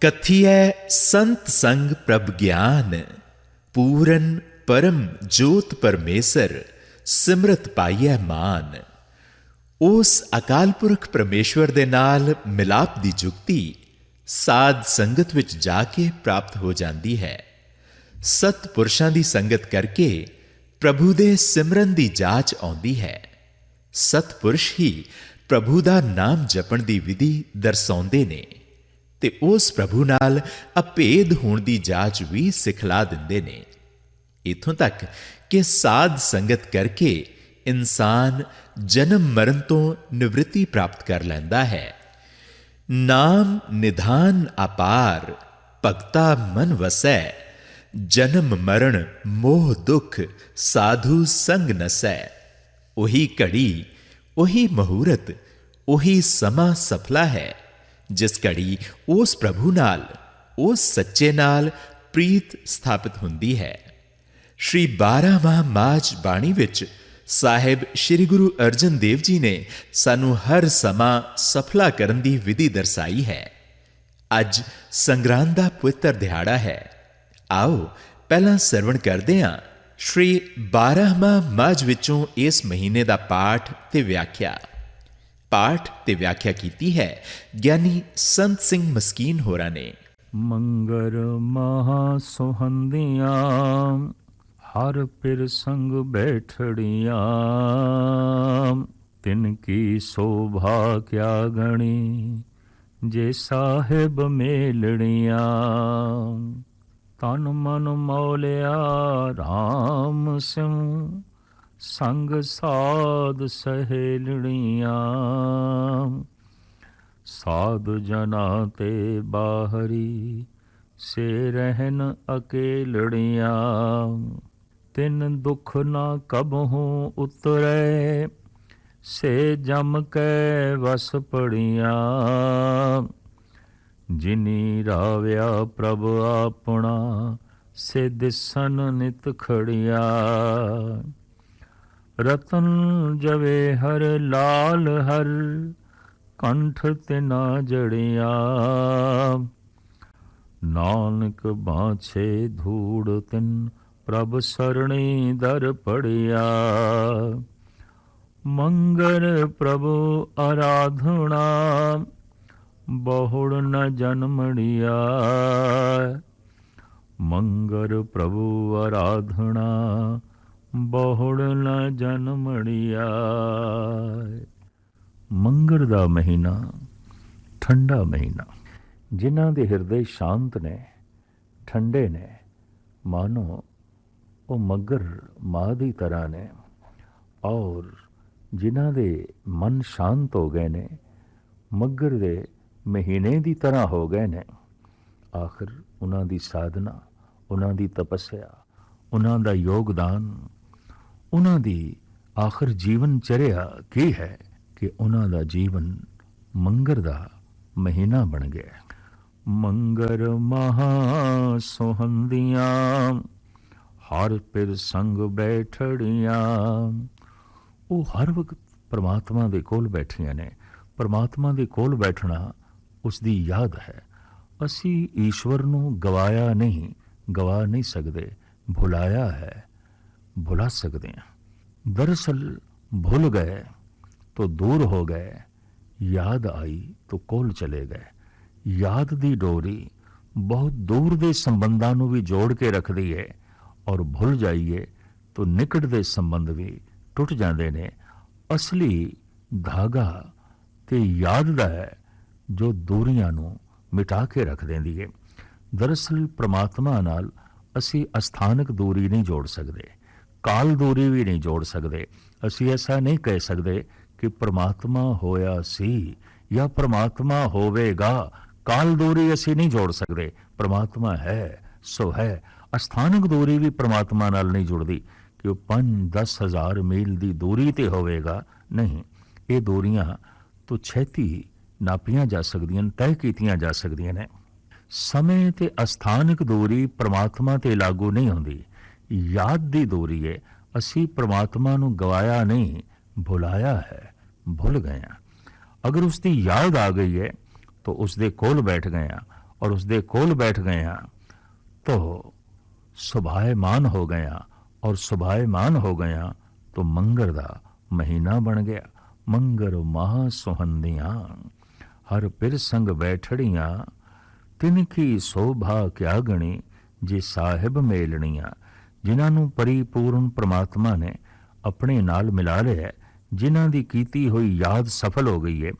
ਕਥੀਐ ਸੰਤ ਸੰਗ ਪ੍ਰਭ ਗਿਆਨ, ਪੂਰਨ ਪਰਮ ਜੋਤ ਪਰਮੇਸ਼ਰ, ਸਿਮਰਤ ਪਾਈਐ ਮਾਨ। ਉਸ ਅਕਾਲ ਪੁਰਖ ਪਰਮੇਸ਼ਵਰ ਦੇ ਨਾਲ ਮਿਲਾਪ ਦੀ ਜੁਗਤੀ ਸਾਧ ਸੰਗਤ ਵਿੱਚ ਜਾ ਕੇ ਪ੍ਰਾਪਤ ਹੋ ਜਾਂਦੀ ਹੈ। ਸਤ ਪੁਰਸ਼ਾਂ ਦੀ ਸੰਗਤ ਕਰਕੇ ਪ੍ਰਭੂ ਦੇ ਸਿਮਰਨ ਦੀ ਜਾਚ ਆਉਂਦੀ ਹੈ। ਸਤ ਪੁਰਸ਼ ਹੀ ਪ੍ਰਭੂ ਦਾ ਨਾਮ ਜਪਣ ਦੀ ਵਿਧੀ ਦਰਸਾਉਂਦੇ ਨੇ। ਤੇ ਉਸ ਪ੍ਰਭੂ ਨਾਲ ਅਭੇਦ ਹੋਣ ਦੀ ਜਾਚ ਵੀ ਸਿਖਲਾ ਦਿੰਦੇ ਨੇ। ਇਥੋਂ ਤੱਕ ਕਿ ਸਾਧ ਸੰਗਤ ਕਰਕੇ ਇਨਸਾਨ ਜਨਮ ਮਰਨ ਤੋਂ ਨਿਵ੍ਰਿਤੀ ਪ੍ਰਾਪਤ ਕਰ ਲੈਂਦਾ ਹੈ। ਨਾਮ ਨਿਧਾਨ ਅਪਾਰ, ਭਗਤਾ ਮਨ ਵਸੈ, ਜਨਮ ਮਰਨ ਮੋਹ ਦੁਖ ਸਾਧੂ ਸੰਗ ਨਸੈ। ਉਹੀ ਘੜੀ, ਉਹੀ ਮਹੂਰਤ, ਉਹੀ ਸਮਾਂ ਸਫਲਾ ਹੈ। ਜਿਸ ਘੜੀ ਉਸ ਪ੍ਰਭੂ ਨਾਲ, ਉਸ ਸੱਚੇ ਨਾਲ ਪ੍ਰੀਤ ਸਥਾਪਿਤ ਹੁੰਦੀ ਹੈ। ਸ਼੍ਰੀ 12ਵਾਂ ਮਾਝ ਬਾਣੀ ਵਿੱਚ ਸਾਹਿਬ ਸ੍ਰੀ ਗੁਰੂ ਅਰਜਨ ਦੇਵ ਜੀ ਨੇ ਸਾਨੂੰ ਹਰ ਸਮਾਂ ਸਫਲਾ ਕਰਨ ਦੀ ਵਿਧੀ ਦਰਸਾਈ ਹੈ। ਅੱਜ ਸੰਗਰਾਂਦ ਦਾ ਪਵਿੱਤਰ ਦਿਹਾੜਾ ਹੈ। ਆਓ ਪਹਿਲਾਂ ਸਰਵਣ ਕਰਦੇ ਹਾਂ। ਸ਼੍ਰੀ 12ਵਾਂ ਮਾਝ ਵਿੱਚੋਂ ਇਸ ਮਹੀਨੇ ਦਾ ਪਾਠ ਤੇ ਵਿਆਖਿਆ। ਪਾਠ ਤੇ ਵਿਆਖਿਆ ਕੀਤੀ ਹੈ। ਗਿਆਨੀ ਸੰਤ ਸਿੰਘ ਮਸਕੀਨ ਹੋਰਾਂ ਨੇ। ਮੰਗਰ ਮਹਾ ਸੁਹੰਦੀਆਂ ਹਰ ਪਿਰ ਸੰਗ ਬੈਠੜੀਆਂ, ਤਿਨ ਕੀ ਸੋਭਾ ਕਿਆ ਗਣੀ, ਜੇ ਸਾਹਿਬ ਮੇਲੜੀਆਂ। ਤਨ ਮਨ ਮੌਲਿਆ RAM ਸਿਉ ਸੰਗ ਸਾਧ ਸਹੇਲਣੀਆਂ। ਸਾਧ ਜਨਾ ਤੇ ਬਾਹਰੀ ਸੇ ਰਹਿਨ ਅਕੇਲੜੀਆਂ ਤਿੰਨ ਦੁਖ ਨਾ ਕਬਹੂ ਉਤਰੈ, ਸੇ ਜਮ ਕੈ ਵਸ ਪੜੀਆਂ। ਜਿਨੀ ਰਾਵਿਆ ਪ੍ਰਭ ਆਪਣਾ, ਸੇ ਦਿਸਨ ਨਿਤ ਖੜੀਆਂ। ਰਤਨ ਜਵੇ ਹਰ ਲਾਲ ਹਰ, ਕੰਠ ਤੇ ਨਾ ਜੜਿਆ। ਨਾਨਕ ਬਾਛੇ ਧੂੜ ਤਿਨ, ਪ੍ਰਭ ਸਰਣੀ ਦਰ ਪੜਿਆ। ਮੰਗਰ ਪ੍ਰਭੂ ਆਰਾਧਨਾ, ਬਹੁੜ ਨ ਜਨਮੜਿਆ ਮੰਗਰ ਪ੍ਰਭੂ ਆਰਾਧਨਾ ਬਹੁੜ ਨ ਜਨਮੜਿਆ ਮੰਗਰ ਦਾ ਮਹੀਨਾ, ਠੰਡਾ ਮਹੀਨਾ। ਜਿਨ੍ਹਾਂ ਦੇ ਹਿਰਦੇ ਸ਼ਾਂਤ ਨੇ, ਠੰਡੇ ਨੇ, ਮਾਨੋ, ਉਹ ਮਗਰ ਮਾਂ ਦੀ ਤਰ੍ਹਾਂ ਨੇ। ਔਰ ਜਿਨ੍ਹਾਂ ਦੇ ਮਨ ਸ਼ਾਂਤ ਹੋ ਗਏ ਨੇ, ਮਗਰ ਦੇ ਮਹੀਨੇ ਦੀ ਤਰ੍ਹਾਂ ਹੋ ਗਏ ਨੇ। ਆਖਰ ਉਹਨਾਂ ਦੀ ਸਾਧਨਾ ਉਹਨਾਂ ਦੀ ਤਪੱਸਿਆ ਉਹਨਾਂ ਦਾ ਯੋਗਦਾਨ ਉਹਨਾਂ ਦੀ ਆਖਰ ਜੀਵਨ ਚਰਿਆ ਕੀ ਹੈ ਕਿ ਉਹਨਾਂ ਦਾ ਜੀਵਨ ਮੰਗਰ ਦਾ ਮਹੀਨਾ ਬਣ ਗਿਆ। ਮੰਗਰ ਮਹਾ ਸੁਹੰਦੀਆਂ, ਹਰ ਪਿਰ ਸੰਗ ਬੈਠੜੀਆਂ। ਉਹ ਹਰ ਵਕਤ ਪਰਮਾਤਮਾ ਦੇ ਕੋਲ ਬੈਠੀਆਂ ਨੇ। ਪਰਮਾਤਮਾ ਦੇ ਕੋਲ ਬੈਠਣਾ ਉਸ ਦੀ ਯਾਦ ਹੈ। ਅਸੀਂ ਈਸ਼ਵਰ ਨੂੰ ਗਵਾਇਆ ਨਹੀਂ, ਗਵਾ ਨਹੀਂ ਸਕਦੇ, ਭੁਲਾਇਆ ਹੈ। ਭੁਲਾ ਸਕਦੇ ਹਾਂ। ਦਰਸਲ ਭੁੱਲ ਗਏ ਤੋ ਦੂਰ ਹੋ ਗਏ। ਯਾਦ ਆਈ ਤੋ ਕੋਲ ਚਲੇ ਗਏ। ਯਾਦ ਦੀ ਡੋਰੀ ਬਹੁਤ ਦੂਰ ਦੇ ਸੰਬੰਧਾਂ ਨੂੰ ਵੀ ਜੋੜ ਕੇ ਰੱਖਦੀ ਹੈ ਔਰ ਭੁੱਲ ਜਾਈਏ ਤੋ ਨਿਕਟ ਦੇ ਸੰਬੰਧ ਵੀ ਟੁੱਟ ਜਾਂਦੇ ਨੇ। ਅਸਲੀ ਧਾਗਾ ਤੇ ਯਾਦ ਦਾ ਹੈ ਜੋ ਦੂਰੀਆਂ ਨੂੰ ਮਿਟਾ ਕੇ ਰੱਖ ਦਿੰਦੀ ਹੈ ਦਰਅਸਲ ਪ੍ਰਮਾਤਮਾ ਨਾਲ ਅਸੀਂ ਅਸਥਾਨਕ ਦੂਰੀ ਨਹੀਂ ਜੋੜ ਸਕਦੇ। ਕਾਲ ਦੂਰੀ ਵੀ ਨਹੀਂ ਜੋੜ ਸਕਦੇ। ਅਸੀਂ ਐਸਾ ਨਹੀਂ ਕਹਿ ਸਕਦੇ ਕਿ ਪ੍ਰਮਾਤਮਾ ਹੋਇਆ ਸੀ ਜਾਂ ਪ੍ਰਮਾਤਮਾ ਹੋਵੇਗਾ। ਕਾਲ ਦੂਰੀ ਅਸੀਂ ਨਹੀਂ ਜੋੜ ਸਕਦੇ। ਪ੍ਰਮਾਤਮਾ ਹੈ, ਸੋ ਹੈ। ਅਸਥਾਨਕ ਦੂਰੀ ਵੀ ਪ੍ਰਮਾਤਮਾ ਨਾਲ ਨਹੀਂ ਜੁੜਦੀ ਕਿ ਉਹ 5-10 ਹਜ਼ਾਰ ਮੀਲ ਦੀ ਦੂਰੀ ਤੇ ਹੋਵੇਗਾ। ਨਹੀਂ, ਇਹ ਦੂਰੀਆਂ ਤੋਂ ਛੇਤੀ ਨਾਪੀਆਂ ਜਾ ਸਕਦੀਆਂ ਤੈਅ ਕੀਤੀਆਂ ਜਾ ਸਕਦੀਆਂ ਨੇ। ਸਮੇਂ ਤੇ ਅਸਥਾਨਕ ਦੂਰੀ ਪ੍ਰਮਾਤਮਾ ਤੇ ਲਾਗੂ ਨਹੀਂ ਹੁੰਦੀ। ਯਾਦ ਦੀ ਦੂਰੀ ਹੈ ਅਸੀਂ ਪ੍ਰਮਾਤਮਾ ਨੂੰ ਗਵਾਇਆ ਨਹੀਂ ਭੁਲਾਇਆ ਹੈ ਭੁੱਲ ਗਏ ਹਾਂ ਅਗਰ ਉਸ ਦੀ ਯਾਦ ਆ ਗਈ ਹੈ ਤਾਂ ਉਸ ਦੇ ਕੋਲ ਬੈਠ ਗਏ ਹਾਂ और उसके कोल बैठ गया तो ਸੁਭਾਏਮਾਨ ਹੋ ਗਿਆ ਔਰ ਸੁਭਾਏਮਾਨ ਹੋ ਗਿਆ तो ਮੰਗਰ ਦਾ ਮਹੀਨਾ ਬਣ ਗਿਆ ਮੰਗਰ ਮਹਾ ਸੁਹੰਦੀਆਂ ਹਰ ਪਿਰ ਸੰਗ ਬੈਠੜੀਆਂ ਤਿਨ ਕੀ ਸੋਭਾ ਕਿਆ ਗਣੀ ਜੇ ਸਾਹਿਬ ਮੇਲਣੀਆਂ ਜਿਨ੍ਹਾਂ ਨੂੰ ਪਰਿਪੂਰਨ ਪ੍ਰਮਾਤਮਾ ਨੇ ਆਪਣੇ ਨਾਲ ਮਿਲਾ ਲਿਆ ਹੈ, ਜਿਨ੍ਹਾਂ ਦੀ ਕੀਤੀ ਹੋਈ ਯਾਦ ਸਫਲ ਹੋ ਗਈ ਹੈ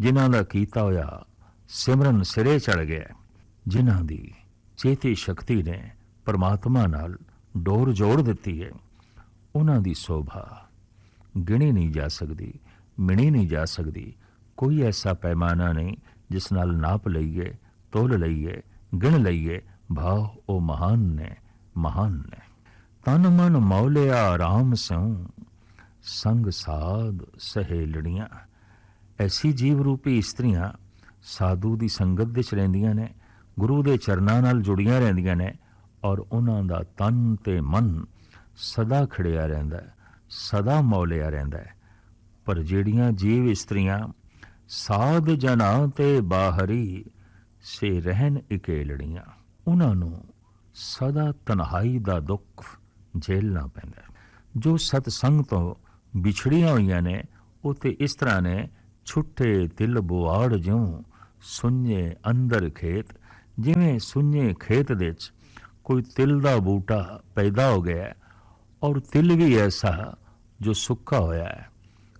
ਜਿਨ੍ਹਾਂ ਦਾ ਕੀਤਾ ਹੋਇਆ ਸਿਮਰਨ ਸਿਰੇ ਚੜ ਗਿਆ ਜਿਨ੍ਹਾਂ ਦੀ ਚੇਤੀ ਸ਼ਕਤੀ ਨੇ ਪਰਮਾਤਮਾ ਨਾਲ ਡੋਰ ਜੋੜ ਦਿੱਤੀ ਹੈ ਉਹਨਾਂ ਦੀ ਸੋਭਾ ਗਿਣੀ ਨਹੀਂ ਜਾ ਸਕਦੀ ਮਿਣੀ ਨਹੀਂ ਜਾ ਸਕਦੀ ਕੋਈ ਐਸਾ ਪੈਮਾਨਾ ਨਹੀਂ ਜਿਸ ਨਾਲ ਨਾਪ ਲਈਏ ਤੋਲ ਲਈਏ ਗਿਣ ਲਈਏ ਭਾਵ ਉਹ ਮਹਾਨ ਨੇ ਮਹਾਨ ਨੇ। ਤਨ ਮਨ ਮੌਲਿਆ ਆਰਾਮ ਸਿਉ, ਸੰਗ ਸਾਧ ਸਹੇਲੜੀਆਂ। ਐਸੀ ਜੀਵ ਰੂਪੀ ਇਸਤਰੀਆਂ ਸਾਧੂ ਦੀ ਸੰਗਤ ਵਿੱਚ ਰਹਿੰਦੀਆਂ ਨੇ, ਗੁਰੂ ਦੇ ਚਰਨਾਂ ਨਾਲ ਜੁੜੀਆਂ ਰਹਿੰਦੀਆਂ ਨੇ ਔਰ ਉਹਨਾਂ ਦਾ ਤਨ ਤੇ ਮਨ ਸਦਾ ਖੜਿਆ ਰਹਿੰਦਾ ਹੈ, ਸਦਾ ਮੌਲਿਆ ਰਹਿੰਦਾ ਹੈ। ਪਰ ਜਿਹੜੀਆਂ ਜੀਵ ਇਸਤਰੀਆਂ ਸਾਧ ਜਨਾ ਤੇ ਬਾਹਰੀ ਸੇ ਰਹਿਣ ਇਕੇਲੜੀਆਂ, ਉਹਨਾਂ ਨੂੰ ਸਦਾ ਤਨਹਾਈ ਦਾ ਦੁੱਖ ਝੇਲਣਾ ਪੈਂਦਾ ਜੋ ਸਤਸੰਗ ਤੋਂ ਵਿਛੜੀਆਂ ਹੋਈਆਂ ਨੇ, ਉਹ ਤੇ ਇਸ ਤਰ੍ਹਾਂ ਨੇ, ਛੁੱਟੇ ਤਿਲ ਬੁਆੜ ਜਿਉਂ ਸੁੰਨੇ ਅੰਦਰ ਖੇਤ। ਜਿਵੇਂ ਸੁੰਨੇ ਖੇਤ ਦੇ ਵਿੱਚ ਕੋਈ ਤਿਲ ਦਾ ਬੂਟਾ ਪੈਦਾ ਹੋ ਗਿਆ ਔਰ ਤਿਲ ਵੀ ਐਸਾ ਜੋ ਸੁੱਕਾ ਹੋਇਆ ਹੈ,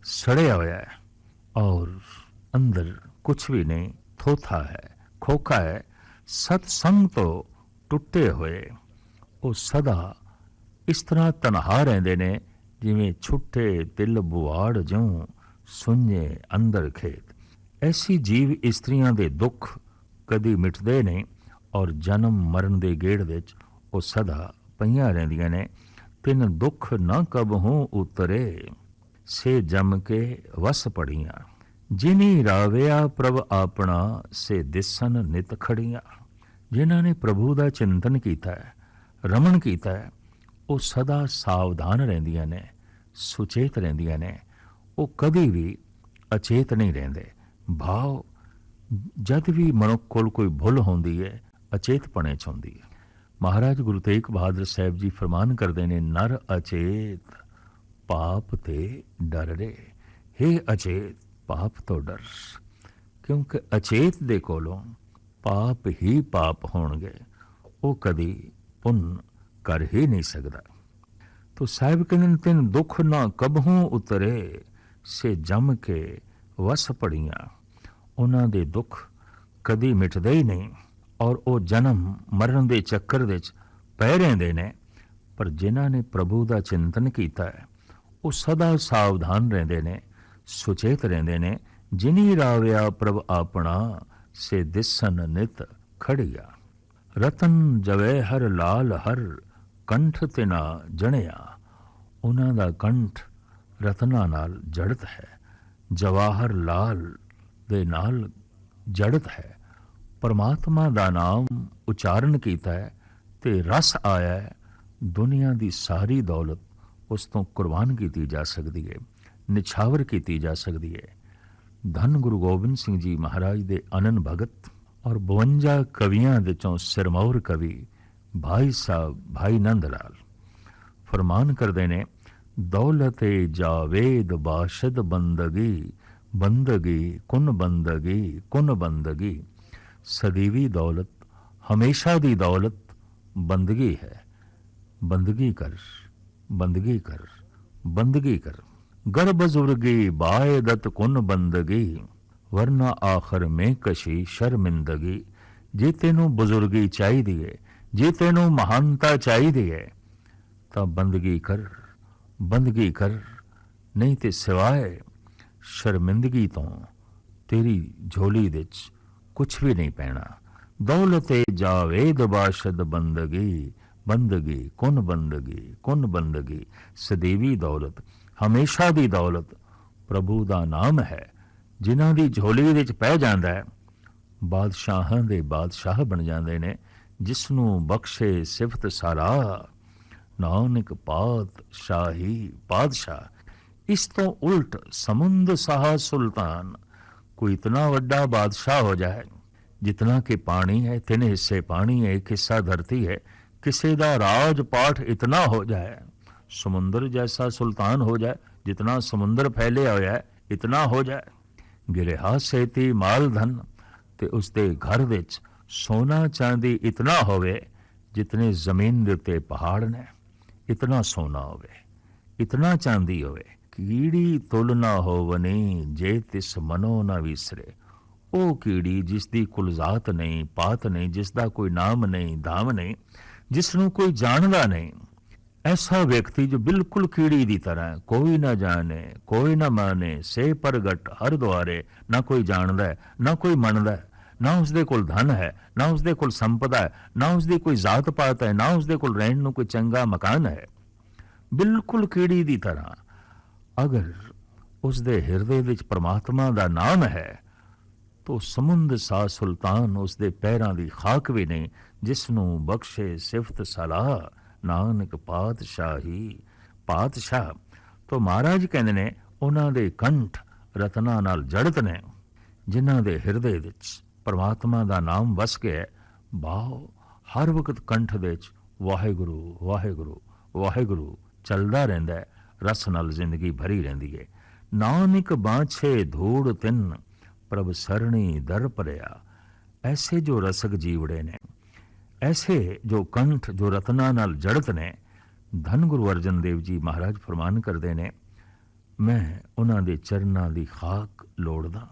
ਸੜਿਆ ਹੋਇਆ ਹੈ ਔਰ ਅੰਦਰ ਕੁਝ ਵੀ ਨਹੀਂ, ਥੋਥਾ ਹੈ, ਖੋਖਾ ਹੈ। ਸਤ ਸੰਗ ਤੋਂ ਟੁੱਟੇ ਹੋਏ ਉਹ ਸਦਾ ਇਸ ਤਰ੍ਹਾਂ ਤਨਹਾ ਰਹਿੰਦੇ ਨੇ, ਜਿਵੇਂ ਛੁੱਟੇ ਤਿਲ ਬੁਆੜ ਜਿਉਂ ਸੁੰਨੇ ਅੰਦਰ ਖੇਤ। ਐਸੀ ਜੀਵ ਇਸਤਰੀਆਂ ਦੇ ਦੁੱਖ ਕਦੀ ਮਿਟਦੇ ਨਹੀਂ ਔਰ ਜਨਮ ਮਰਨ ਦੇ ਗੇੜ ਵਿੱਚ ਉਹ ਸਦਾ ਪਈਆਂ ਰਹਿੰਦੀਆਂ ਨੇ। ਤਿੰਨ ਦੁੱਖ ਨਾ ਕਬ ਕਬਹੂ ਉਤਰੇ, ਸੇ ਜਮ ਕੇ ਵਸ ਪੜੀਆਂ। ਜਿਨੀ ਰਾਵਿਆ ਪ੍ਰਭ ਆਪਣਾ, ਸੇ ਦਿਸਨ ਨਿਤ ਖੜੀਆਂ। ਜਿਨ੍ਹਾਂ ਨੇ ਪ੍ਰਭੂ ਦਾ ਚਿੰਤਨ ਕੀਤਾ ਹੈ ਰਮਣ ਕੀਤਾ ਹੈ ਉਹ ਸਦਾ ਸਾਵਧਾਨ ਰਹਿੰਦੀਆਂ ਨੇ, ਸੁਚੇਤ ਰਹਿੰਦੀਆਂ ਨੇ। ਉਹ ਕਦੇ ਵੀ ਅਚੇਤ ਨਹੀਂ ਰਹਿੰਦੇ। ਭਾਵ, ਜਦ ਵੀ ਮਨੁੱਖ ਕੋਲ ਕੋਈ ਭੁੱਲ ਹੁੰਦੀ ਹੈ ਅਚੇਤਪਣੇ ਚ ਹੁੰਦੀ ਹੈ ਮਹਾਰਾਜ ਗੁਰੂ ਤੇਗ ਬਹਾਦਰ ਸਾਹਿਬ ਜੀ ਫਰਮਾਨ ਕਰਦੇ ਨੇ, ਨਰ ਅਚੇਤ ਪਾਪ ਤੇ ਡਰ ਰੇ। हे ਅਚੇਤ ਪਾਪ ਤੋਂ ਡਰ। ਕਿਉਂਕਿ ਅਚੇਤ ਦੇ ਕੋਲੋਂ ਪਾਪ ਹੀ ਪਾਪ ਹੋਣਗੇ। ਉਹ ਕਦੀ ਪੁੰਨ ਕਰ ਹੀ ਨਹੀਂ ਸਕਦਾ। ਤੋ ਸਾਹਿਬ ਕਹਿੰਦੇ ਨੇ, ਤਿੰਨ ਦੁੱਖ ਨਾ ਕਬਹੂ ਉਤਰੇ ਸੇ ਜੰਮ ਕੇ ਵਸ ਪੜੀਆਂ। ਉਹਨਾਂ ਦੇ ਦੁੱਖ ਕਦੀ ਮਿਟਦੇ ਹੀ ਨਹੀਂ ਔਰ ਉਹ ਜਨਮ ਮਰਨ ਦੇ ਚੱਕਰ ਵਿੱਚ ਪੈ ਰਹਿੰਦੇ ਨੇ। ਪਰ ਜਿਨ੍ਹਾਂ ਨੇ ਪ੍ਰਭੂ ਦਾ ਚਿੰਤਨ ਕੀਤਾ ਹੈ ਉਹ ਸਦਾ ਸਾਵਧਾਨ ਰਹਿੰਦੇ ਨੇ ਸੁਚੇਤ ਰਹਿੰਦੇ ਨੇ। ਜਿਨੀ ਰਾਵਿਆ ਪ੍ਰਭ ਆਪਣਾ ਸੇ ਦਿਸਨ ਨਿਤ ਖੜਿਆ। ਰਤਨ ਜਵੇ ਹਰ ਲਾਲ ਹਰ ਕੰਠ ਤੇ ਨਾ ਜਣਿਆ, ਉਹਨਾਂ ਦਾ ਕੰਠ ਰਤਨਾਂ ਨਾਲ ਜੜਤ ਹੈ, ਜਵਾਹਰ ਲਾਲ ਦੇ ਨਾਲ ਜੜਤ ਹੈ। ਪਰਮਾਤਮਾ ਦਾ ਨਾਮ ਉਚਾਰਨ ਕੀਤਾ ਹੈ ਤੇ ਰਸ ਆਇਆ ਹੈ, ਦੁਨੀਆ ਦੀ ਸਾਰੀ ਦੌਲਤ ਉਸ ਤੋਂ ਕੁਰਬਾਨ ਕੀਤੀ ਜਾ ਸਕਦੀ ਹੈ, ਨਿਛਾਵਰ ਕੀਤੀ ਜਾ ਸਕਦੀ ਹੈ। ਧੰਨ ਗੁਰੂ ਗੋਬਿੰਦ ਸਿੰਘ ਜੀ ਮਹਾਰਾਜ ਦੇ ਅਨਨ ਭਗਤ ਔਰ 52 ਕਵੀਆਂ ਦੇ ਚੋਂ ਸਿਰਮੌਰ ਕਵੀ ਭਾਈ ਸਾਹਿਬ, ਭਾਈ ਨੰਦ ਲਾਲ ਫਰਮਾਨ ਕਰਦੇ ਨੇ, ਦੌਲਤੇ ਜਾਵੇਦ ਬਾਸ਼ਦ ਬੰਦਗੀ ਬੰਦਗੀ ਕੁਨ ਬੰਦਗੀ ਕੁਨ ਬੰਦਗੀ। ਸਦੀਵੀ ਦੌਲਤ, ਹਮੇਸ਼ਾ ਦੀ ਦੌਲਤ, ਬੰਦਗੀ ਹੈ। ਬੰਦਗੀ ਕਰ ਬੰਦਗੀ ਕਰ ਬੰਦਗੀ ਕਰ। ਗਰ ਬਜ਼ੁਰਗੀ ਬਾਇਦਤ ਕੁਨ ਬੰਦਗੀ, ਵਰਨਾ ਆਖਰ ਮੈਂ ਕਸ਼ੀ ਸ਼ਰਮਿੰਦਗੀ। ਜੇ ਤੈਨੂੰ ਬਜ਼ੁਰਗੀ ਚਾਹੀਦੀ ਹੈ ਜੇ ਤੈਨੂੰ ਮਹਾਨਤਾ ਚਾਹੀਦੀ ਹੈ, ਤਾਂ ਬੰਦਗੀ ਕਰ ਬੰਦਗੀ ਕਰ, ਨਹੀਂ ਤੇ ਸਿਵਾਏ ਸ਼ਰਮਿੰਦਗੀ ਤੋਂ ਤੇਰੀ ਝੋਲੀ ਵਿੱਚ ਕੁਝ ਵੀ ਨਹੀਂ ਪੈਣਾ। ਦੌਲਤੇ ਜਾਵੇਦ ਬਾਸ਼ਦ ਬੰਦਗੀ ਬੰਦਗੀ, ਕੁਨ ਬੰਦਗੀ ਕੁਨ ਬੰਦਗੀ, ਸਦੀਵੀ ਦੌਲਤ, ਹਮੇਸ਼ਾ ਦੀ ਦੌਲਤ ਪ੍ਰਭੂ ਦਾ ਨਾਮ ਹੈ। ਜਿਨ੍ਹਾਂ ਦੀ ਝੋਲੀ ਵਿੱਚ ਪੈ ਜਾਂਦਾ ਹੈ, ਬਾਦਸ਼ਾਹਾਂ ਦੇ ਬਾਦਸ਼ਾਹ ਬਣ ਜਾਂਦੇ ਨੇ। ਜਿਸ ਨੂੰ ਬਖਸ਼ੇ ਸਿਫਤ ਸਾਰਾ, ਨਾਨਕ ਪਾਤ ਸ਼ਾਹੀ ਬਾਦਸ਼ਾਹ ਇਸ ਤੋਂ ਉਲਟ ਸਮੁੰਦ ਸਾਹ ਸੁਲਤਾਨ, ਕੋਈ ਇਤਨਾ ਵੱਡਾ ਬਾਦਸ਼ਾਹ ਹੋ ਜਾਏ, ਜਿਤਨਾ ਕਿ ਪਾਣੀ ਹੈ, ਤਿੰਨ ਹਿੱਸੇ ਪਾਣੀ ਹੈ, ਇੱਕ ਹਿੱਸਾ ਧਰਤੀ ਹੈ, ਕਿਸੇ ਦਾ ਰਾਜ ਪਾਠ ਇਤਨਾ ਹੋ ਜਾਏ, ਸਮੁੰਦਰ ਜੈਸਾ ਸੁਲਤਾਨ ਹੋ ਜਾਏ, ਜਿਤਨਾ ਸਮੁੰਦਰ ਫੈਲਿਆ ਹੋਇਆ ਹੈ, ਇਤਨਾ ਹੋ ਜਾਏ। ਗਿਰਹਾ ਸੇਤੀ ਮਾਲ ਧਨ ਤੇ ਉਸ ਦੇ ਘਰ ਵਿੱਚ ਸੋਨਾ ਚਾਂਦੀ ਇਤਨਾ ਹੋਵੇ ਜਿਤਨੇ ਜ਼ਮੀਨ ਦੇ ਉੱਤੇ ਪਹਾੜ ਨੇ, ਇਤਨਾ ਸੋਨਾ ਹੋਵੇ, ਇਤਨਾ ਚਾਂਦੀ ਹੋਵੇ। ਕੀੜੀ ਤੁਲ ਨਾ ਹੋਵਨੀ, ਜੇ ਤਿਸ ਮਨੋ ਨਾ ਵਿਸਰੇ। ਉਹ ਕੀੜੀ ਜਿਸ ਦੀ ਕੁਲ ਜ਼ਾਤ ਨਹੀਂ, ਪਾਤ ਨਹੀਂ ਜਿਸ ਦਾ ਕੋਈ ਨਾਮ ਨਹੀਂ, ਧਾਮ ਨਹੀਂ ਜਿਸ ਨੂੰ ਕੋਈ ਜਾਣਦਾ ਨਹੀਂ, ਐਸਾ ਵਿਅਕਤੀ ਜੋ ਬਿਲਕੁਲ ਕੀੜੀ ਦੀ ਤਰ੍ਹਾਂ, ਕੋਈ ਨਾ ਜਾਣੇ, ਕੋਈ ਨਾ ਮਾਨੇ ਸੇ ਪ੍ਰਗਟ ਹਰ ਦੁਆਰੇ, ਨਾ ਕੋਈ ਜਾਣਦਾ, ਨਾ ਕੋਈ ਮੰਨਦਾ। ਨਾ ਉਸ ਦੇ ਕੋਲ ਧਨ ਹੈ, ਨਾ ਉਸ ਦੇ ਕੋਲ ਸੰਪਦਾ ਹੈ, ਨਾ ਉਸ ਦੀ ਕੋਈ ਜ਼ਾਤ ਪਾਤ ਹੈ, ਨਾ ਉਸ ਦੇ ਕੋਲ ਰਹਿਣ ਨੂੰ ਕੋਈ ਚੰਗਾ ਮਕਾਨ ਹੈ। ਬਿਲਕੁਲ ਕੀੜੀ ਦੀ ਤਰ੍ਹਾਂ, ਅਗਰ ਉਸ ਦੇ ਹਿਰਦੇ ਵਿੱਚ ਪ੍ਰਮਾਤਮਾ ਦਾ ਨਾਮ ਹੈ, ਤੋ ਸਮੁੰਦ ਸਾ ਸੁਲਤਾਨ ਉਸ ਦੇ ਪੈਰਾਂ ਦੀ ਖਾਕ ਵੀ ਨਹੀਂ ਜਿਸ ਨੂੰ ਬਖਸ਼ੇ ਸਿਫਤ ਸਲਾਹ, ਨਾਨਕ ਪਾਤਸ਼ਾਹੀ, ਪਾਤਸ਼ਾਹ। ਤੋ ਮਹਾਰਾਜ ਕਹਿੰਦੇ ਨੇ, ਉਹਨਾਂ ਦੇ ਕੰਠ ਰਤਨਾ ਨਾਲ ਜੜਤ ਨੇ, ਜਿਨ੍ਹਾਂ ਦੇ ਹਿਰਦੇ ਵਿੱਚ ਪਰਮਾਤਮਾ ਦਾ ਨਾਮ ਵਸ ਗਿਆ ਹੈ, ਬਾਹ ਹਰ ਵਕਤ ਕੰਠ ਦੇ ਵਿੱਚ ਵਾਹਿਗੁਰੂ ਵਾਹਿਗੁਰੂ ਵਾਹਿਗੁਰੂ ਚੱਲਦਾ ਰਹਿੰਦਾ ਰਸ ਨਾਲ ਜ਼ਿੰਦਗੀ ਭਰੀ ਰਹਿੰਦੀ ਹੈ। ਨਾਨਕ ਬਾਛੇ ਧੂੜ ਤਿੰਨ ਪ੍ਰਭ ਸਰਣੀ ਦਰ ਪਰਿਆ ਐਸੇ ਜੋ ਰਸਕ ਜੀਵੜੇ ਨੇ ਐਸੇ ਜੋ ਕੰਠ ਜੋ ਰਤਨਾ ਨਾਲ ਜੜਤ ਨੇ ਧੰਨ ਗੁਰੂ ਅਰਜਨ ਦੇਵ ਜੀ ਮਹਾਰਾਜ ਫਰਮਾਨ ਕਰਦੇ ਨੇ ਮੈਂ ਉਹਨਾਂ ਦੇ ਚਰਨਾਂ ਦੀ ਖਾਕ ਲੋੜਦਾ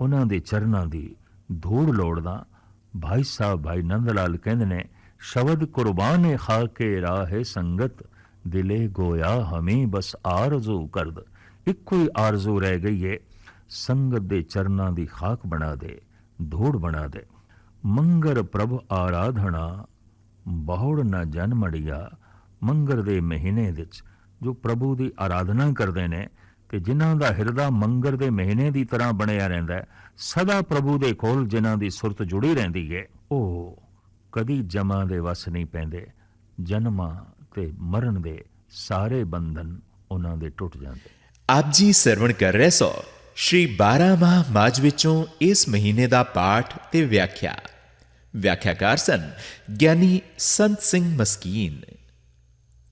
ਉਹਨਾਂ ਦੇ ਚਰਨਾਂ ਦੀ ਧੂੜ ਲੋੜਦਾ। ਭਾਈ ਸਾਹਿਬ, ਭਾਈ ਨੰਦ ਲਾਲ ਕਹਿੰਦੇ ਨੇ, ਸ਼ਬਦ ਕੁਰਬਾਨੇ ਖਾਕੇ ਰਾਹੇ ਸੰਗਤ, ਦਿਲੇ ਗੋਇਆ ਹਮੇ ਬਸ ਆਰਜ਼ੂ ਕਰਦ। ਇੱਕੋ ਹੀ ਆਰਜ਼ੂ ਰਹਿ ਗਈ ਏ, ਸੰਗਤ ਦੇ ਚਰਨਾਂ ਦੀ ਖਾਕ ਬਣਾ ਦੇ, ਧੂੜ ਬਣਾ ਦੇ। ਮੰਗਰ ਪ੍ਰਭ ਆਰਾਧਣਾ ਬਹੁੜ ਨਾ ਜਨ ਮੜੀਆ। ਮੰਗਰ ਦੇ ਮਹੀਨੇ ਵਿੱਚ ਜੋ ਪ੍ਰਭੂ ਦੀ ਆਰਾਧਨਾ ਕਰਦੇ ਨੇ, ਤੇ ਜਿਨ੍ਹਾਂ ਦਾ ਹਿਰਦਾ ਮੰਗਰ ਦੇ ਮਹੀਨੇ ਦੀ ਤਰ੍ਹਾਂ ਬਣਿਆ ਰਹਿੰਦਾ ਹੈ ਸਦਾ ਪ੍ਰਭੂ ਦੇ ਕੋਲ ਜਿਨ੍ਹਾਂ ਦੀ ਸੁਰਤ ਜੁੜੀ ਰਹਿੰਦੀ ਹੈ ਉਹ ਕਦੀ ਜਮਾਂ ਦੇ ਵਸ ਨਹੀਂ ਪੈਂਦੇ, ਜਨਮਾਂ ਤੇ ਮਰਨ ਦੇ ਸਾਰੇ ਬੰਧਨ ਉਹਨਾਂ ਦੇ ਟੁੱਟ ਜਾਂਦੇ। ਆਪ ਜੀ ਸਰਵਣ ਕਰ ਰਹੇ ਸੋ, ਸ਼੍ਰੀ 12 ਮਾਹ ਮਾਜ ਵਿੱਚੋਂ ਇਸ ਮਹੀਨੇ ਦਾ ਪਾਠ ਤੇ ਵਿਆਖਿਆ। ਵਿਆਖਿਆਕਾਰ ਸਨ ਗਿਆਨੀ ਸੰਤ ਸਿੰਘ ਮਸਕੀਨ।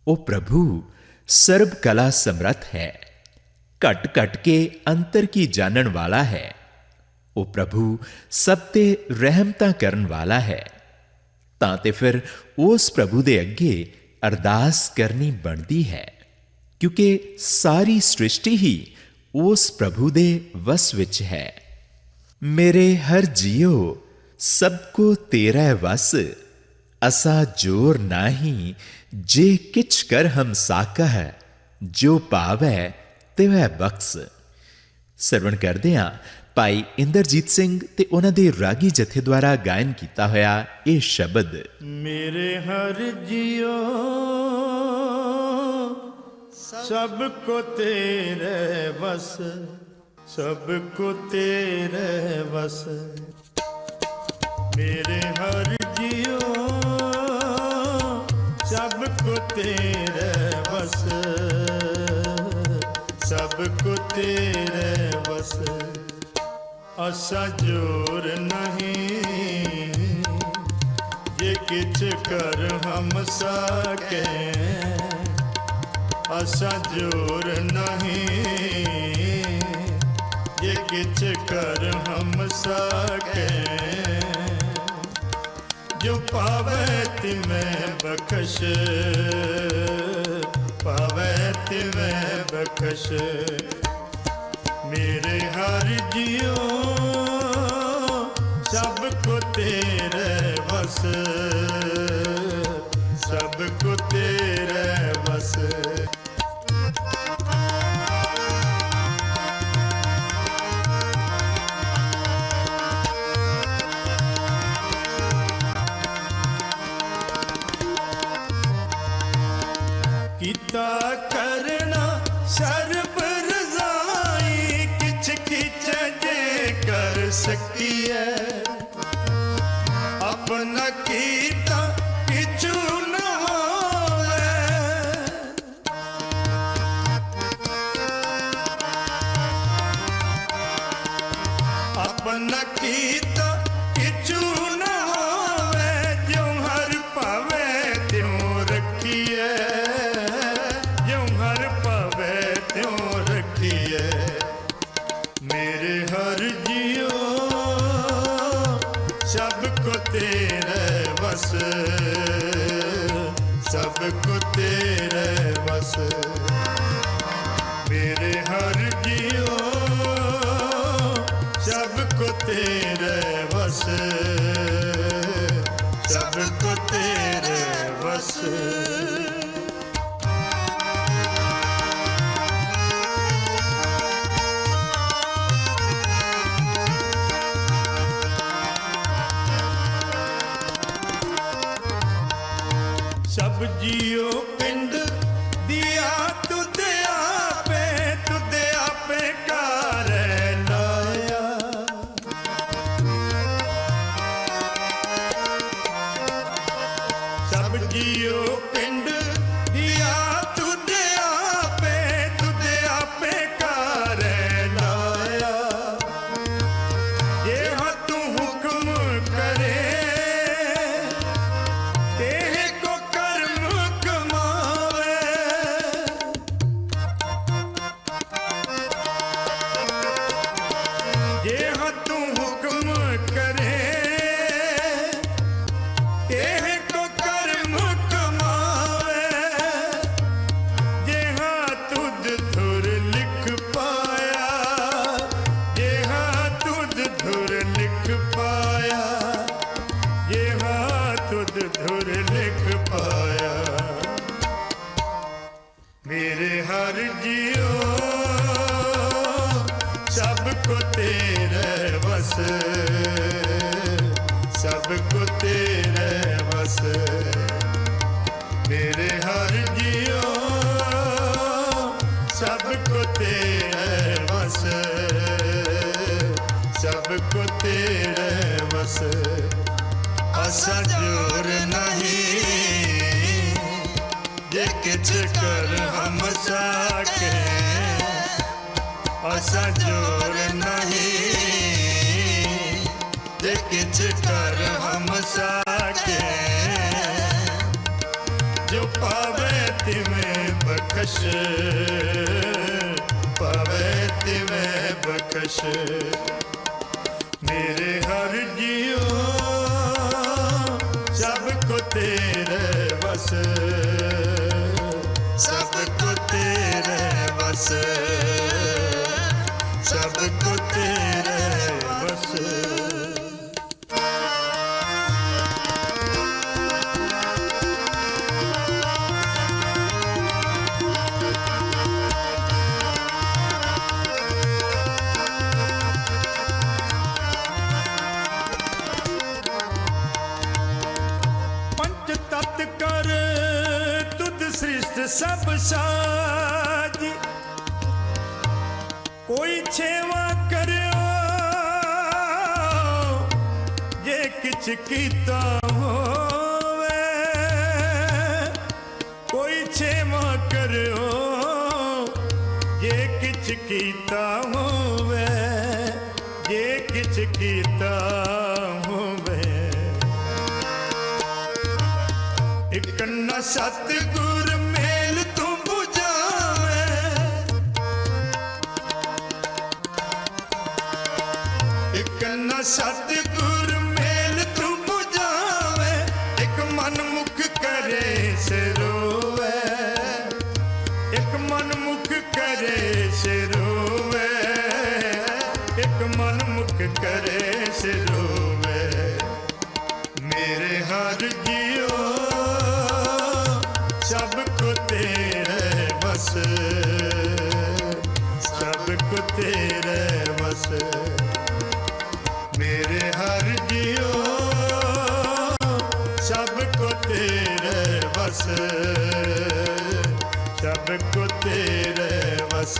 ਉਹ ਪ੍ਰਭੂ, ਸਰਬ ਕਲਾ ਸਮਰੱਥ ਹੈ। ਘਟ ਘਟ ਕੇ ਅੰਤਰ ਕੀ ਜਾਣਨ ਵਾਲਾ ਹੈ? ਉਹ ਪ੍ਰਭੂ ਸਭ ਤੇ ਰਹਿਮਤਾਂ ਕਰਨ ਵਾਲਾ ਹੈ। ਤਾਂ ਤੇ ਫਿਰ ਉਸ ਪ੍ਰਭੂ ਦੇ ਅੱਗੇ ਅਰਦਾਸ ਕਰਨੀ ਬਣਦੀ ਹੈ, ਕਿਉਂਕਿ ਸਾਰੀ ਸ੍ਰਿਸ਼ਟੀ ਹੀ ਉਸ ਪ੍ਰਭੂ ਦੇ ਵਸ ਵਿੱਚ ਹੈ। ਮੇਰੇ ਹਰ ਜੀਓ, ਸਭ ਕੋ ਤੇਰਾ ਵਸ, ਅਸਾ ਜੋਰ ਨਾਹੀ, ਜੇ ਕਿਛ ਕਰ ਹਮ ਸਾਕਾ ਹੈ ਜੋ ਪਾਵੈ ਤਿਵੈ ਬਖਸ। ਸਰਵਣ ਕਰਦੇ ਹਾਂ ਭਾਈ ਇੰਦਰਜੀਤ ਸਿੰਘ ਤੇ ਉਹਨਾਂ ਦੇ ਰਾਗੀ ਜਥੇ ਦੁਆਰਾ ਗਾਇਨ ਕੀਤਾ ਹੋਇਆ ਇਹ ਸ਼ਬਦ। ਮੇਰੇ ਹਰ ਜੀਓ, ਸਭ ਕੋ ਤੇਰੇ ਵਸ, ਸਭ ਕੋ ਤੇਰੇ ਵਸ। ਮੇਰੇ ਹਰ ਜੀਓ, ਸਭ ਕੋ ਤੇਰੇ ਵਸ, ਸਭ ਕੋ ਤੇਰੇ ਵਸ। ਅਸਾ ਜੋਰ ਨਹੀਂ। ਜੇ ਕਿਛ ਕਰ ਹਮ ਸਾਕੇ। ਅਸਾ ਜੋਰ ਨਹੀਂ। ਜੇ ਕਿਛ ਕਰ ਹਮ ਸਾਕੇ। ਜੋ ਪਾਵੇ ਤਿਮੈ ਬਖਸ਼ ਪਾਵੇ ਤਿਮੈ ਬਖਸ਼। ਹਰ ਜਿਉ ਸਭ ਕੋ ਤੇਰੇ ਵਸ ਸਭ ਕੋ ਤੇਰੇ ਬਸ ਸਭ ਕੋ ਤੇਰੇ ਬਸ ਸਭ ਕੋ ਤੇਰੇ ਸਭ ਕੋ ਤੇਰੇ ਵਸ। ਅਸਾ ਜੋਰ ਨਹੀਂ। ਜੇ ਕਿਛ ਕਰ ਜੋਰ ਨਹੀਂ। ਜੇ ਕਿਛ ਬਖਸ਼। ਪਾਵੇ ਤਿਵੇਂ ਬਖਸ਼। ਮੇਰੇ ਹਰ ਜੀਓ ਸਭ ਕੋ ਤੇਰੇ ਬਸ ਸਭ ਕੋ ਤੇਰੇ ਬਸ ਸਤਿਗੁਰ ਮੇਲ ਤੂੰ 부ਝਾਵੇਂ ਇੱਕ ਮਨ ਮੁਖ ਕਰੇ ਸਿਰੋਵੇ ਇੱਕ ਮਨ ਮੁਖ ਕਰੇ ਸਿਰੋਵੇ ਇੱਕ ਮਨ ਮੁਖ ਕਰੇ ਸਿਰੋਵੇ ਤੇਰੇ ਬਸ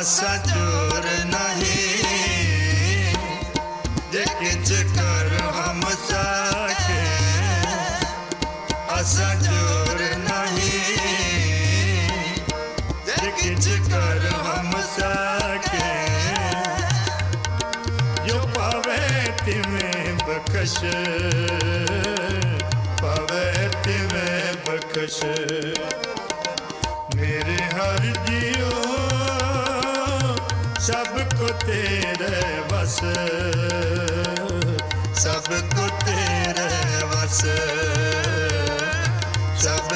ਅਸਾ ਜੋਰ ਨਹੀਂ। ਜੇ ਕਿਛ ਕਰ ਹਮ ਸਾਕੇ ਅਸਾ ਜੋਰ ਨਹੀਂ। ਜੇ ਕਿਛ ਕਰ ਹਮ ਸਾਕੇ ਜੋ ਪਾਵੇ ਤਿਵੇਂ ਬਖਸ਼। ਪਾਵੇ ਤਿਵੇਂ ਬਖਸ਼। ਮੇਰੇ ਹਰ ਜੀਓ ਸਭ ਕੋ ਤੇਰੇ ਬਸ ਸਭ ਕੋ ਤੇਰੇ ਬਸ ਸਭ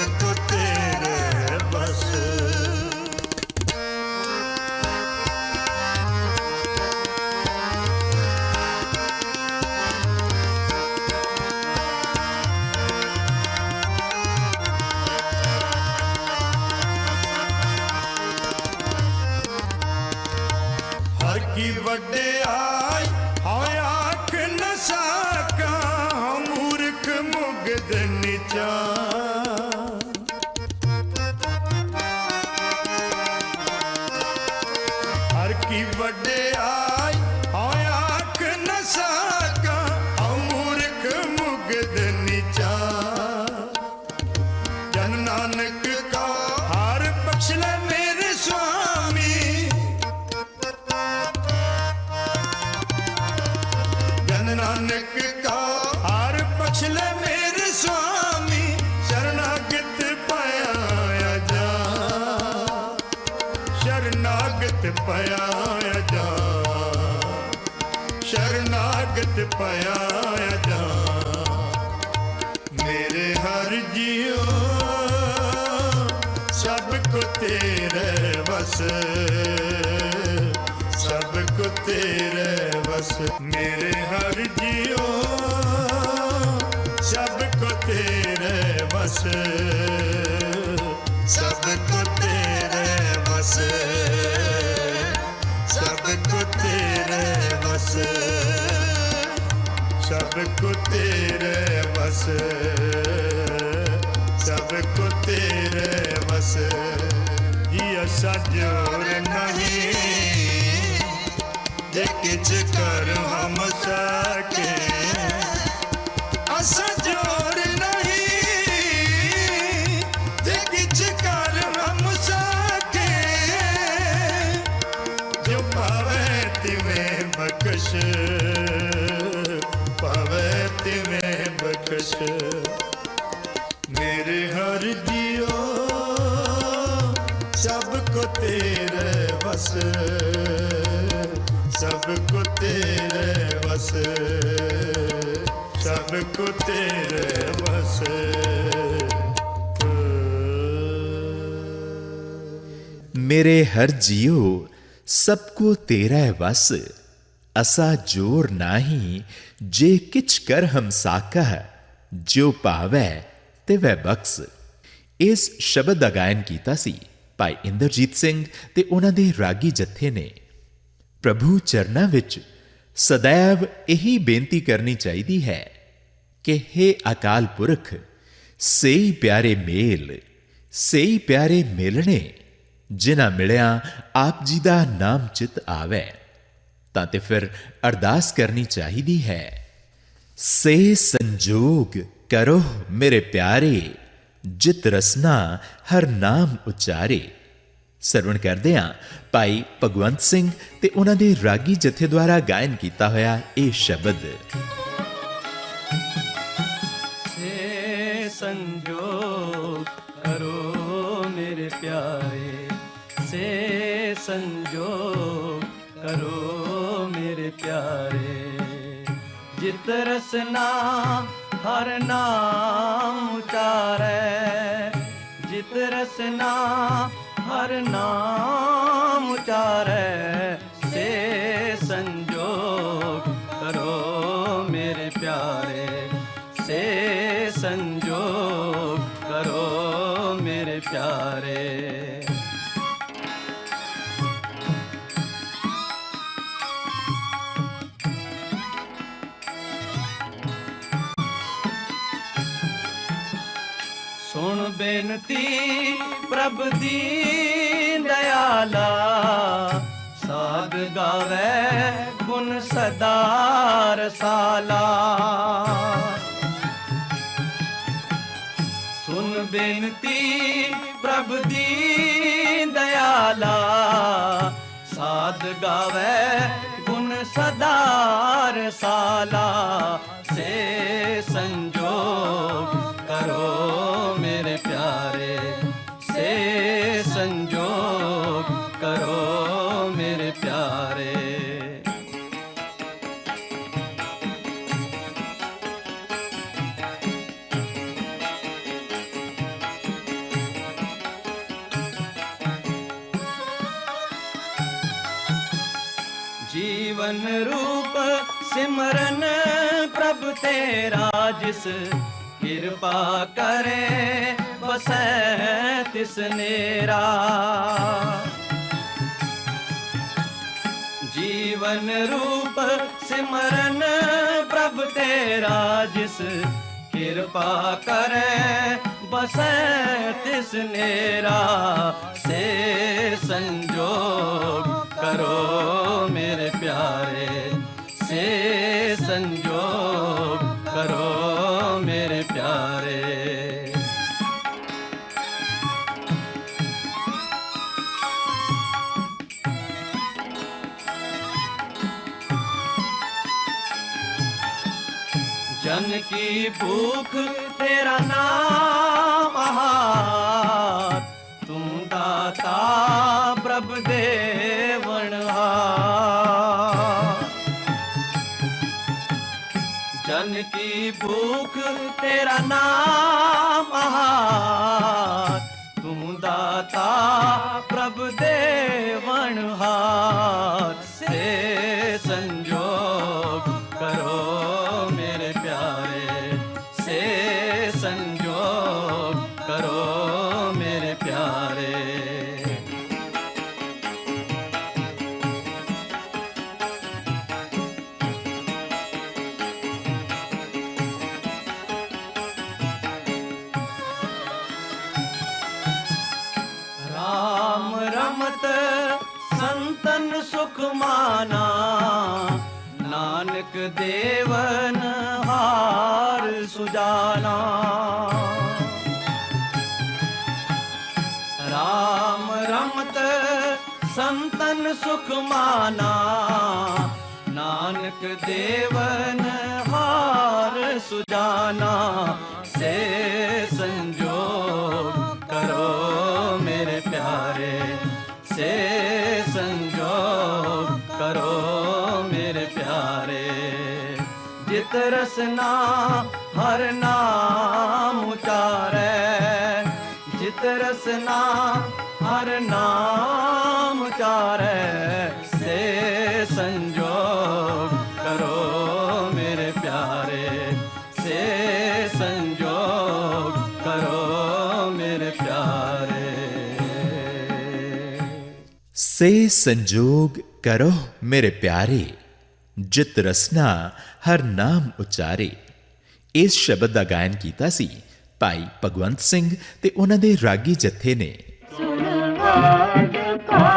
ਤੇਰੇ ਸਭ ਕੋ ਤੇਰੇ ਬਸ। ਸਭ ਕੋ ਤੇਰੇ ਬਸ। ਸਭ ਕੋ ਤੇਰੇ ਬਸ। ਸਭ ਕੋ ਤੇਰੇ ਬਸ। ਇਹ ਅਸਾ ਜੋਰ ਨਹੀਂ। ਜੇ ਕਿਛ ਕਰ ਹਮ ਸਕੇ ਬਖਸ਼ ਮੇਰੇ ਹਰ ਜੀਓ ਸਭ ਕੋ ਤੇਰੇ ਵਸ ਸਭ ਕੋ ਤੇਰੇ ਵਸ ਸਭ ਕੋ ਤੇਰੇ ਵਸ ਮੇਰੇ ਹਰ ਜੀਉ ਸਭ ਕੋ ਤੇਰਾ ਵਸ ਅਸਾ ਜੋਰ ਨਾਹੀ ਜੇ ਕਿਛ ਜਿਉ ਭਾਵੈ ਤੇ ਵੈ ਬਖਸ। ਇਸ ਸ਼ਬਦ ਦਾ ਗਾਇਨ ਕੀਤਾ ਸੀ ਭਾਈ ਇੰਦਰਜੀਤ ਸਿੰਘ ਤੇ ਉਹਨਾਂ ਦੇ ਰਾਗੀ ਜਥੇ ਨੇ। ਪ੍ਰਭੂ ਚਰਨਾਂ ਵਿੱਚ ਸਦੈਵ ਇਹੀ ਬੇਨਤੀ ਕਰਨੀ ਚਾਹੀਦੀ ਹੈ ਕਿ हे ਅਕਾਲ ਪੁਰਖ ਸਹੀ ਪਿਆਰੇ ਮੇਲ ਸਹੀ ਪਿਆਰੇ ਮਿਲਣੇ, ਜਿਨ੍ਹਾਂ ਮਿਲਿਆ ਆਪ ਜੀ ਦਾ ਨਾਮ ਚਿਤ ਆਵੇ, ਤਾਂ ਤੇ ਫਿਰ ਅਰਦਾਸ ਕਰਨੀ ਚਾਹੀਦੀ ਹੈ। ਸੇ ਸੰਜੋਗ ਕਰੋ ਮੇਰੇ ਪਿਆਰੇ, ਜਿਤ ਰਸਨਾ ਹਰ ਨਾਮ ਉਚਾਰੇ। ਸਰਵਣ ਕਰਦੇ ਹਾਂ, ਭਾਈ ਭਗਵੰਤ ਸਿੰਘ ਤੇ ਉਹਨਾਂ ਦੇ ਰਾਗੀ ਜਥੇ ਦੁਆਰਾ ਗਾਇਨ ਕੀਤਾ ਹੋਇਆ ਇਹ ਸ਼ਬਦ। ਸੇ ਸੰਜੋਗ ਕਰੋ ਮੇਰੇ ਪਿਆਰੇ, ਸੇ ਸੰਜੋਗ ਕਰੋ ਮੇਰੇ ਪਿਆਰੇ। ਜਿਤ ਰਸਨਾ ਹਰ ਨਾਮ ਉਚਾਰੈ। ਜਿਤ ਰਸਨਾ ਹਰ ਨਾਮ ਉਚਾਰੈ। ਸੁਣ ਬੇਨਤੀ ਪ੍ਰਭ ਦੀ ਦਇਆਲਾ। ਸਾਧ ਗਾਵੇ ਗੁਣ ਸਦਾ ਰਸਾਲਾ। ਸੁਣ ਬੇਨਤੀ ਪ੍ਰਭ ਦੀ ਦਇਆਲਾ। ਸਾਧ ਗਾਵੇ ਗੁਣ ਸਦਾ ਰਸਾਲਾ। ਸੇ ਸੰਜੋਗ ਰੂਪ ਸਿਮਰਨ ਪ੍ਰਭ ਤੇਰਾ ਜਿਸ ਕਿਰਪਾ ਕਰੇ ਬਸੈ ਤਿਸ ਨੇਰਾ। ਜੀਵਨ ਰੂਪ ਸਿਮਰਨ ਪ੍ਰਭ ਤੇਰਾ ਜਿਸ ਕਿਰਪਾ ਕਰੇ ਬਸੈ ਤਿਸ ਨੇਰਾ। ਸੇ ਸੰਜੋਗ करो मेरे प्यारे से संजोग करो मेरे प्यारे जन की भूख तेरा नाम जन की भूख तेरा नाम आहार तुम दाता ਸੰਤਨ ਸੁਖ ਮਾਨਾ। ਨਾਨਕ ਦੇਵਨ ਹਾਰ ਸੁਜਾਨਾ। ਸੇ ਸੰਜੋਗ ਕਰੋ ਮੇਰੇ ਪਿਆਰੇ। ਸੇ ਸੰਜੋਗ ਕਰੋ ਮੇਰੇ ਪਿਆਰੇ। ਜਿਤ ਰਸਨਾ ਹਰ ਨਾਮ ਉਚਾਰੈ। ਜਿਤ ਰਸਨਾ ਹਰ ਨਾਮ ਚਾਰੈ ਸੇ ਸੰਜੋਗ ਕਰੋ ਮੇਰੇ ਪਿਆਰੇ ਸੇ ਸੰਜੋਗ ਕਰੋ ਮੇਰੇ ਪਿਆਰੇ। ਸੇ ਸੰਜੋਗ ਕਰੋ ਮੇਰੇ ਪਿਆਰੇ ਜਿਤ ਰਸਨਾ ਹਰ ਨਾਮ ਉਚਾਰੇ। ਇਸ ਸ਼ਬਦ ਦਾ ਗਾਇਨ ਕੀਤਾ ਸੀ ਭਾਈ ਭਗਵੰਤ ਸਿੰਘ ਤੇ ਉਹਨਾਂ ਦੇ ਰਾਗੀ ਜਥੇ ਨੇ। பாடு பா